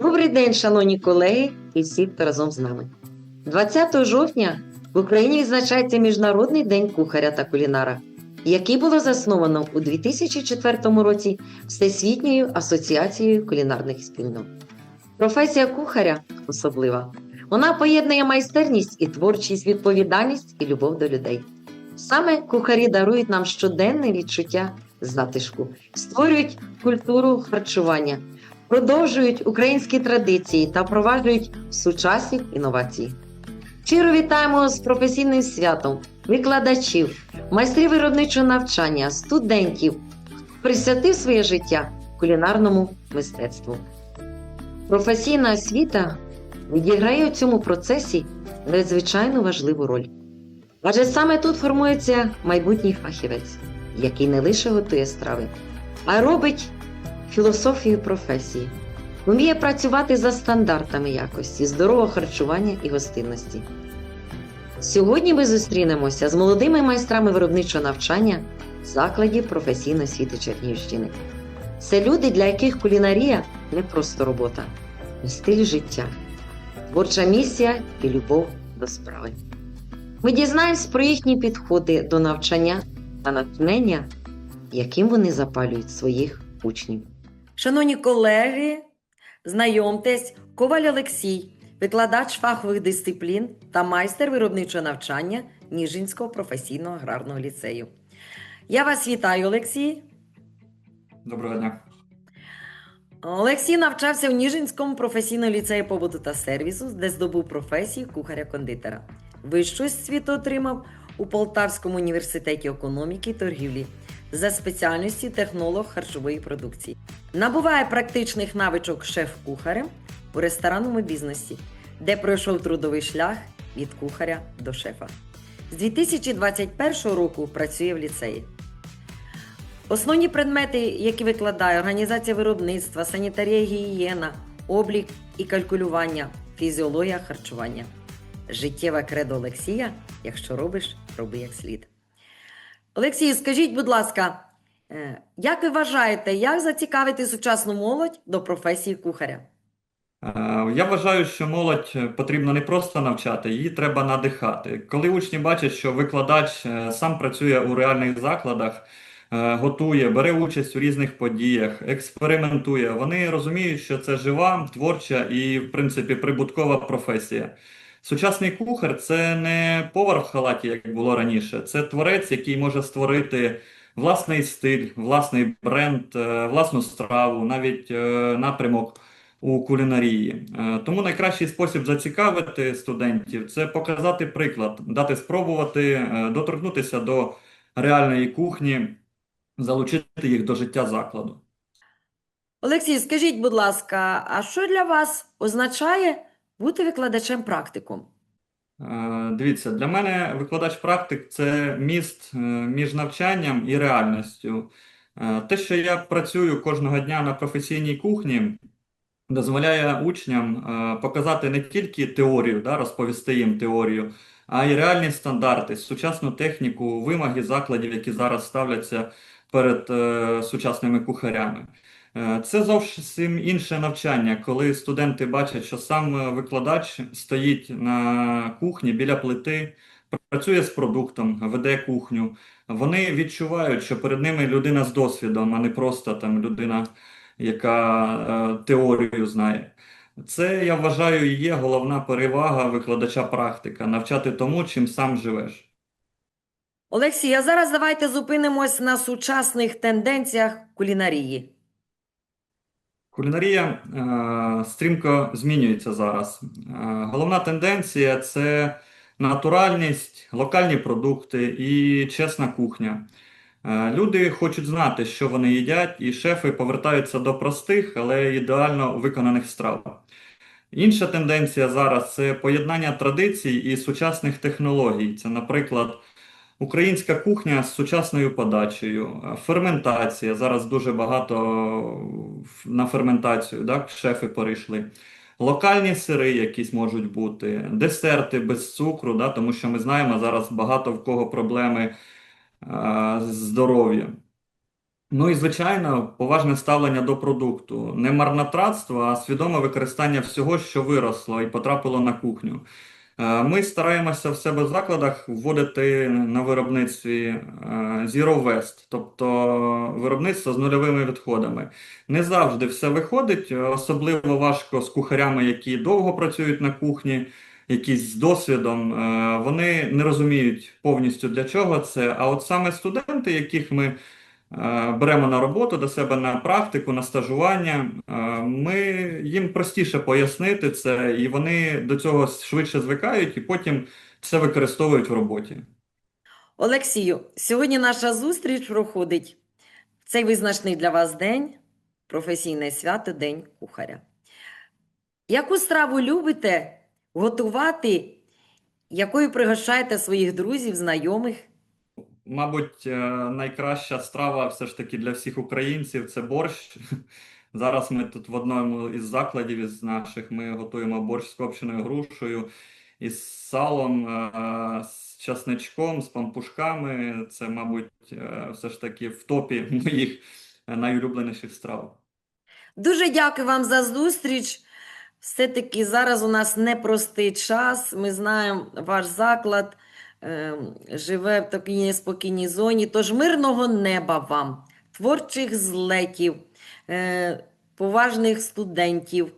Добрий день, шановні колеги і всі, хто разом з нами. 20 жовтня в Україні відзначається Міжнародний день кухаря та кулінара, який було засновано у 2004 році Всесвітньою асоціацією кулінарних спільнот. Професія кухаря особлива. Вона поєднує майстерність і творчість, відповідальність і любов до людей. Саме кухарі дарують нам щоденне відчуття затишку, створюють культуру харчування, продовжують українські традиції та впроваджують сучасні інновації. Щиро вітаємо з професійним святом викладачів, майстрів виробничого навчання, студентів, присвятив своє життя кулінарному мистецтву. Професійна освіта відіграє у цьому процесі надзвичайно важливу роль. Адже саме тут формується майбутній фахівець, який не лише готує страви, а робить філософію професії, вміє працювати за стандартами якості, здорового харчування і гостинності. Сьогодні ми зустрінемося з молодими майстрами виробничого навчання закладів професійної освіти Чернігівщини. Це люди, для яких кулінарія не просто робота, а стиль життя, творча місія і любов до справи. Ми дізнаємось про їхні підходи до навчання та натхнення, яким вони запалюють своїх учнів. Шановні колеги, знайомтесь, Коваль Олексій, викладач фахових дисциплін та майстер виробничого навчання Ніжинського професійного аграрного ліцею. Я вас вітаю, Олексій. Доброго дня. Олексій навчався в Ніжинському професійному ліцеї побуту та сервісу, де здобув професію кухаря-кондитера. Вищу освіту отримав у Полтавському університеті економіки і торгівлі за спеціальністю технолог харчової продукції. Набуває практичних навичок шеф-кухарем у ресторанному бізнесі, де пройшов трудовий шлях від кухаря до шефа. З 2021 року працює в ліцеї. Основні предмети, які викладає організація виробництва, санітарія, гігієна, облік і калькулювання, фізіологія харчування. Життєве кредо Олексія, якщо робиш, роби як слід. Олексій, скажіть, будь ласка, е, як ви вважаєте, як зацікавити сучасну молодь до професії кухаря? Е, Я вважаю, що молодь е, потрібно не просто навчати, її треба надихати. Коли учні бачать, що викладач сам працює у реальних закладах, готує, бере участь у різних подіях, експериментує, вони розуміють, що це жива, творча і, в принципі, прибуткова професія. Сучасний кухар це не повар в халаті, як було раніше. Це творець, який може створити власний стиль, власний бренд, е, власну страву, навіть е, напрямок у кулінарії. Е, Тому найкращий спосіб зацікавити студентів це показати приклад, дати спробувати, доторкнутися до реальної кухні, залучити їх до життя закладу. Олексій, скажіть, будь ласка, а що для вас означає бути викладачем практикум? Е, Дивіться, для мене викладач-практик це міст е, між навчанням і реальністю. Е, Те, що я працюю кожного дня на професійній кухні, дозволяє учням показати не тільки теорію, да, розповісти їм теорію, а й реальні стандарти, сучасну техніку, вимоги закладів, які зараз ставляться перед сучасними кухарями. Е, Це зовсім інше навчання, коли студенти бачать, що сам е, викладач стоїть на кухні біля плити, працює з продуктом, веде кухню. Вони відчувають, що перед ними людина з досвідом, а не просто там людина, яка е, теорію знає. Це, я вважаю, є головна перевага викладача практика навчати тому, чим сам живеш. Олексій, а зараз давайте зупинимось на сучасних тенденціях кулінарії. Кулінарія е, стрімко змінюється зараз. Е, головна тенденція це натуральність, локальні продукти і чесна кухня. Е, люди хочуть знати, що вони їдять, і шефи повертаються до простих, але ідеально виконаних страв. Інша тенденція зараз це поєднання традицій і сучасних технологій. Це, наприклад, Українська кухня з сучасною подачею, ферментація. Зараз дуже багато на ферментацію, так, шефи перейшли. Локальні сири якісь можуть бути, десерти без цукру, да, тому що ми знаємо зараз багато в кого проблеми е, з здоров'ям. Ну і звичайно, поважне ставлення до продукту. Не марнотратство, а свідоме використання всього, що виросло і потрапило на кухню. Е, Ми стараємося в себе в закладах вводити на виробництві е, Zero Waste, тобто виробництво з нульовими відходами. Не завжди все виходить, особливо важко з кухарями, які довго працюють на кухні, якісь з досвідом. Е, Вони не розуміють повністю для чого це. А от саме студенти, яких ми е, беремо на роботу до себе на практику, на стажування, е, ми їм простіше пояснити це, і вони до цього швидше звикають і потім це використовують в роботі. Олексію, сьогодні наша зустріч проходить в цей визначний для вас день, професійне свято, День кухаря. Яку страву любите готувати, якою пригощаєте своїх друзів, знайомих? Мабуть, е, найкраща страва все ж таки для всіх українців це борщ. Зараз ми тут в одному із закладів із наших ми готуємо борщ з копченою грушею, із салом, е, з часничком, з пампушками. Це, мабуть, е, все ж таки в топі моїх найулюбленіших страв. Дуже дякую вам за зустріч. Все-таки зараз у нас непростий час. Ми знаємо, ваш заклад живе в такій неспокійній зоні. Тож мирного неба вам, творчих злетів, е, поважних студентів,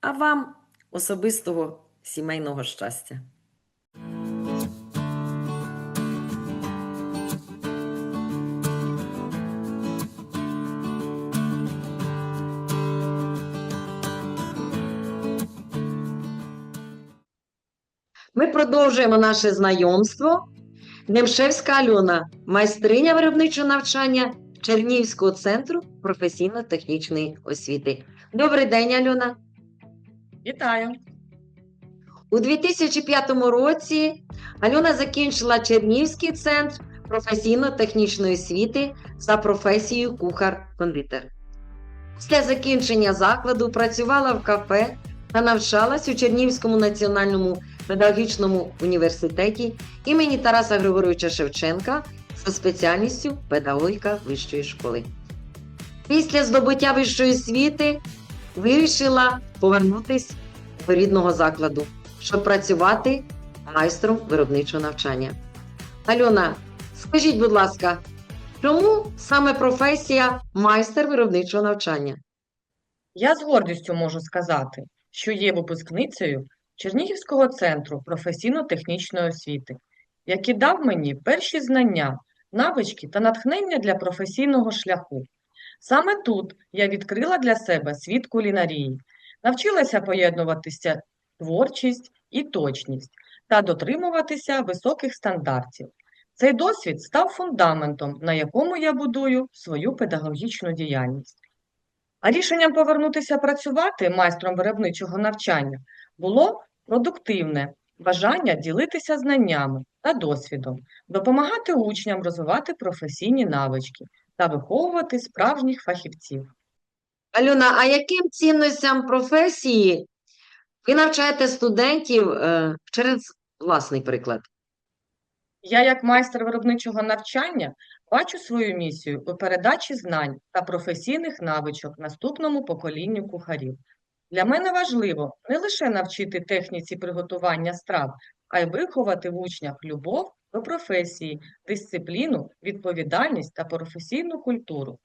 а вам особистого сімейного щастя. Ми продовжуємо наше знайомство. Немшевська Альона, майстриня виробничого навчання Чернігівського центру професійно-технічної освіти. Добрий день, Альона. Вітаю! У 2005 році Альона закінчила Чернігівський центр професійно-технічної освіти за професією кухар-кондитер. Після закінчення закладу працювала в кафе та навчалась у Чернігівському національному педагогічному університеті імені Тараса Григоровича Шевченка за спеціальністю педагогіка вищої школи. Після здобуття вищої освіти вирішила повернутися до рідного закладу, щоб працювати майстром виробничого навчання. Альона, скажіть, будь ласка, чому саме професія майстер виробничого навчання? Я з гордістю можу сказати, що є випускницею Чернігівського центру професійно-технічної освіти, який дав мені перші знання, навички та натхнення для професійного шляху. Саме тут я відкрила для себе світ кулінарії, навчилася поєднуватися творчість і точність та дотримуватися високих стандартів. Цей досвід став фундаментом, на якому я будую свою педагогічну діяльність. А рішенням повернутися працювати майстром виробничого навчання було продуктивне бажання ділитися знаннями та досвідом, допомагати учням розвивати професійні навички та виховувати справжніх фахівців. Альона, а яким цінностям професії ви навчаєте студентів е, через власний приклад? Я, як майстер виробничого навчання, бачу свою місію у передачі знань та професійних навичок наступному поколінню кухарів. Для мене важливо не лише навчити техніці приготування страв, а й виховати в учнях любов до професії, дисципліну, відповідальність та професійну культуру.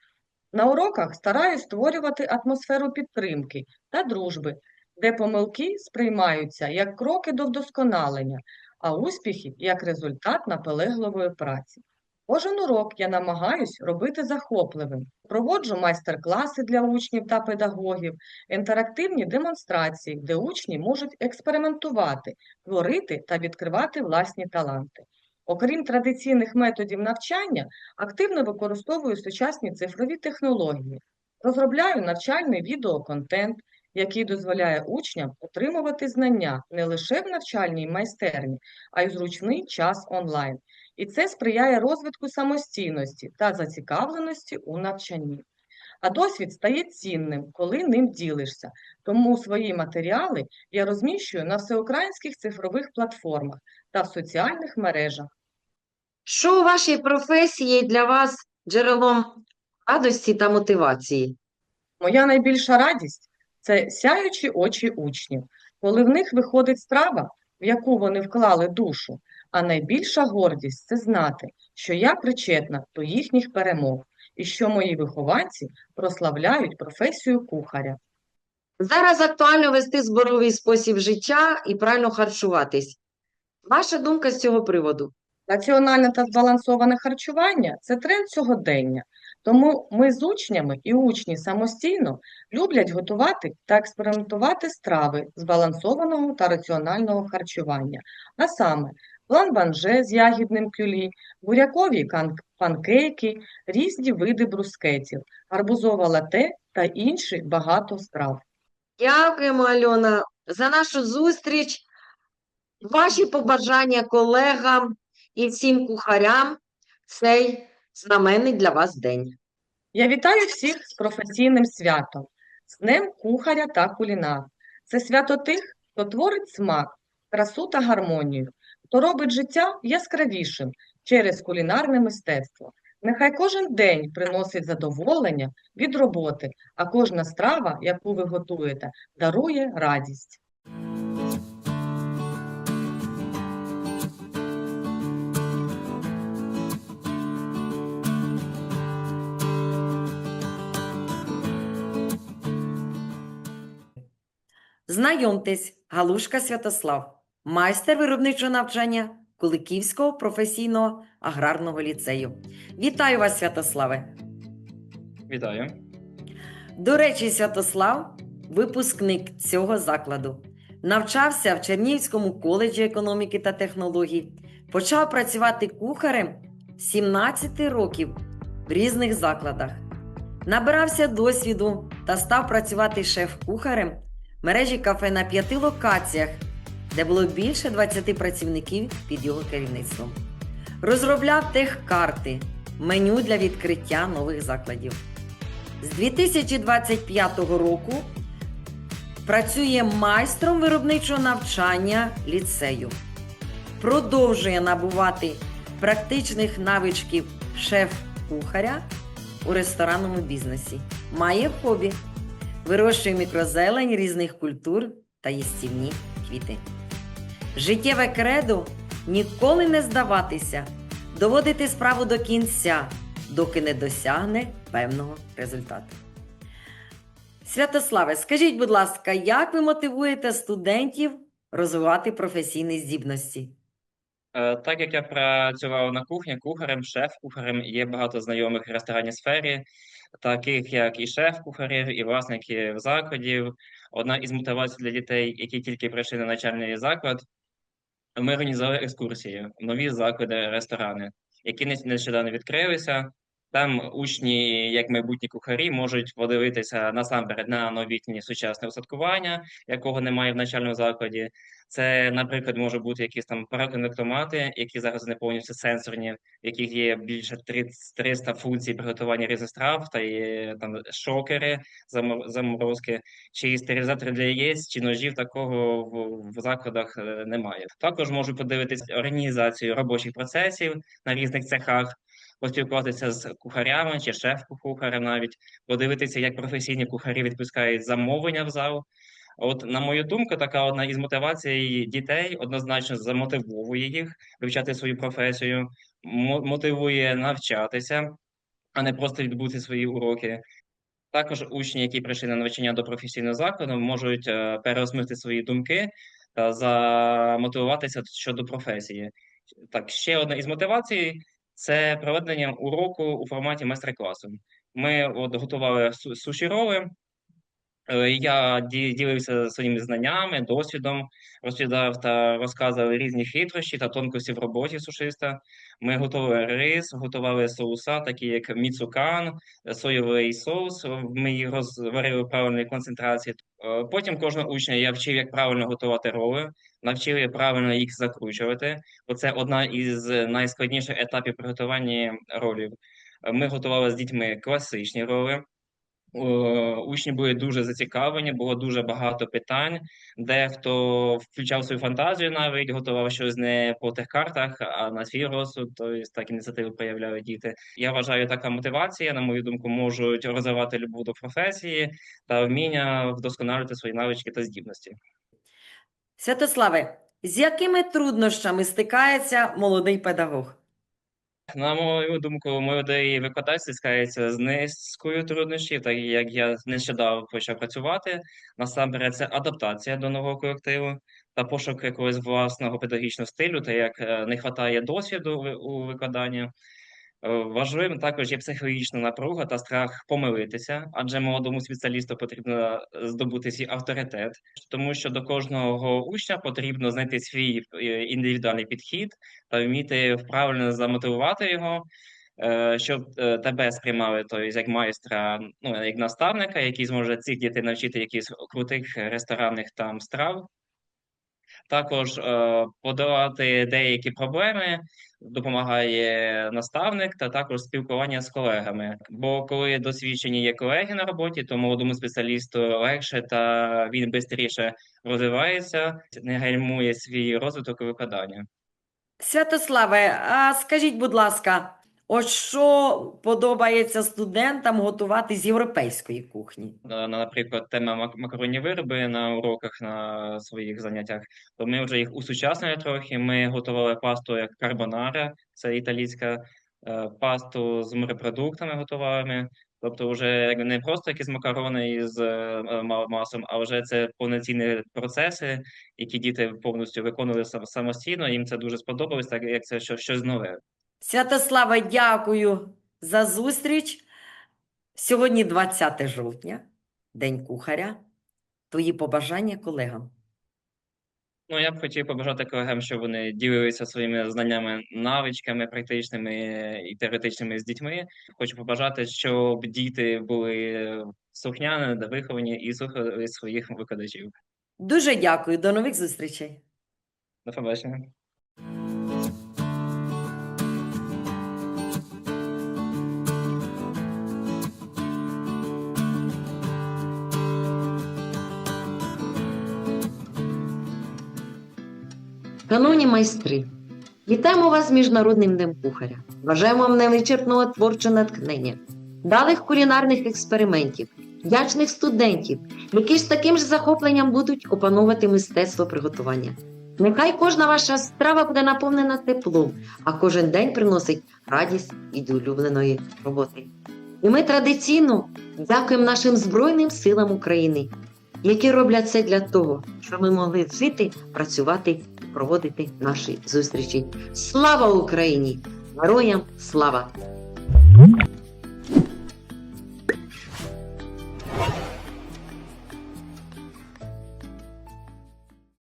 На уроках стараюсь створювати атмосферу підтримки та дружби, де помилки сприймаються як кроки до вдосконалення, а успіхи як результат наполегливої праці. Кожен урок я намагаюсь робити захопливим. Проводжу майстер-класи для учнів та педагогів, інтерактивні демонстрації, де учні можуть експериментувати, творити та відкривати власні таланти. Окрім традиційних методів навчання, активно використовую сучасні цифрові технології, розробляю навчальний відеоконтент, який дозволяє учням отримувати знання не лише в навчальній майстерні, а й в зручний час онлайн. І це сприяє розвитку самостійності та зацікавленості у навчанні. А досвід стає цінним, коли ним ділишся. Тому свої матеріали я розміщую на всеукраїнських цифрових платформах та в соціальних мережах. Що у вашій професії для вас джерелом радості та мотивації? Моя найбільша радість це сяючі очі учнів, коли в них виходить страва, в яку вони вклали душу. А найбільша гордість це знати, що я причетна до їхніх перемог і що мої вихованці прославляють професію кухаря. Зараз актуально вести здоровий спосіб життя і правильно харчуватись. Ваша думка з цього приводу? Раціональне та збалансоване харчування це тренд сьогодення. Тому ми з учнями і учні самостійно люблять готувати та експериментувати страви збалансованого та раціонального харчування, а саме план-банже з ягідним кюлі, бурякові панкейки, різні види брускетів, гарбузове лате та інші багато страв. Дякуємо, Альона, за нашу зустріч. Ваші побажання колегам і всім кухарям цей знаменний для вас день. Я вітаю всіх з професійним святом, з Днем кухаря та кулінара. Це свято тих, хто творить смак, красу та гармонію, хто робить життя яскравішим через кулінарне мистецтво. Нехай кожен день приносить задоволення від роботи, а кожна страва, яку ви готуєте, дарує радість. Знайомтесь, Галушка Святослав, майстер виробничого навчання Куликівського професійного аграрного ліцею. Вітаю вас, Святославе! Вітаю. До речі, Святослав випускник цього закладу. Навчався в Чернігівському коледжі економіки та технологій. Почав працювати кухарем 17 років в різних закладах. Набирався досвіду та став працювати шеф-кухарем в мережі кафе на п'яти локаціях, де було більше 20 працівників під його керівництвом. Розробляв техкарти, меню для відкриття нових закладів. З 2025 року працює майстром виробничого навчання ліцею. Продовжує набувати практичних навичків шеф-кухаря у ресторанному бізнесі. Має хобі. Вирощує мікрозелень різних культур та їстівні квіти. Життєве кредо ніколи не здаватися, доводити справу до кінця, доки не досягне певного результату. Святославе, скажіть, будь ласка, як ви мотивуєте студентів розвивати професійні здібності? Е, Так як я працював на кухні кухарем, шеф-кухарем, є багато знайомих в ресторанній сфері, таких як і шеф-кухарів, і власників закладів. Одна із мотивацій для дітей, які тільки прийшли на навчальний заклад, ми організували екскурсії нові заклади, ресторани, які не- нещодавно відкрилися. Там учні, як майбутні кухарі, можуть подивитися насамперед на новітнє сучасне устаткування, якого немає в навчальному закладі. Це, наприклад, може бути якісь там параконвектомати, які зараз не повністю сенсорні, в яких є більше 30 300 функцій приготування різних страв, та є там шокери, замор- заморозки, чи стерилізатори для яєць, чи ножів такого в, в закладах е, немає. Також можуть подивитись організацію робочих процесів на різних цехах, поспілкуватися з кухарями чи шеф-кухарем навіть, подивитися, як професійні кухарі відпускають замовлення в зал. От, на мою думку, така одна із мотивацій дітей однозначно замотивовує їх вивчати свою професію, мотивує навчатися, а не просто відбути свої уроки. Також учні, які прийшли на навчання до професійного закладу, можуть е, переосмислити свої думки та замотивуватися щодо професії. Так, ще одна із мотивацій це проведення уроку у форматі майстер-класу. Ми от готували су- суші роли. Е, Я ділився своїми знаннями, досвідом, розповідав та розказував різні хитрощі та тонкості в роботі сушиста. Ми готували рис, готували соуса, такі як міцукан, соєвий соус. Ми їх розварили в правильній концентрації. Е, Потім кожного учня я вчив, як правильно готувати роли, навчив як правильно їх закручувати. Бо це одна із найскладніших етапів приготування ролів. Е, Ми готували з дітьми класичні роли. Е, Учні були дуже зацікавлені, було дуже багато питань. Дехто включав свою фантазію навіть, готував щось не по тих картах, а на свій розсуд, тобто так ініціативу проявляли діти. Я вважаю, така мотивація, на мою думку, можуть розвивати любов до професії та вміння вдосконалювати свої навички та здібності. Святославе, з якими труднощами стикається молодий педагог? На мою думку, молодий викладач стискається з низкою труднощів, так як я нещодавно почав працювати. Насамперед, це адаптація до нового колективу та пошук якогось власного педагогічного стилю, та як е, не вистачає досвіду у викладанні. Е, Важливим також є психологічна напруга та страх помилитися, адже молодому спеціалісту потрібно здобути свій авторитет, тому що до кожного учня потрібно знайти свій е, індивідуальний підхід та вміти правильно замотивувати його, е, щоб е, тебе сприймали тобто, як майстра, ну як наставника, який зможе цих дітей навчити якихось крутих ресторанних там страв. Також е, подолати деякі проблеми допомагає наставник та також спілкування з колегами. Бо коли досвідчені є колеги на роботі, то молодому спеціалісту легше та він швидше розвивається, не гальмує свій розвиток і викладання. Святославе, а скажіть, будь ласка, от що подобається студентам готувати з європейської кухні? наприклад, тема макаронні вироби на уроках на своїх заняттях, то ми вже їх усучаснили трохи. Ми готували пасту як карбонара, це італійська, е, пасту з морепродуктами готували. Тобто, вже не просто якісь макарони із е, е, маслом, а вже це повноцінні процеси, які діти повністю виконували самостійно. Їм це дуже сподобалось, так як це що- щось нове. Святославе, дякую за зустріч. Сьогодні 20 жовтня, День кухаря. Твої побажання колегам. Ну, я б хотів побажати колегам, щоб вони ділилися своїми знаннями, навичками практичними і теоретичними з дітьми. Хочу побажати, щоб діти були слухняні, виховані і слухали своїх викладачів. Дуже дякую, до нових зустрічей. До побачення. Шановні майстри, вітаємо вас з Міжнародним днем кухаря. Бажаємо вам невичерпного творчого натхнення, далих кулінарних експериментів, вдячних студентів, які з таким ж захопленням будуть опановувати мистецтво приготування. Нехай кожна ваша страва буде наповнена теплом, а кожен день приносить радість від улюбленої роботи. І ми традиційно дякуємо нашим Збройним силам України, які роблять це для того, щоб ми могли жити, працювати проводити наші зустрічі. Слава Україні! Героям слава!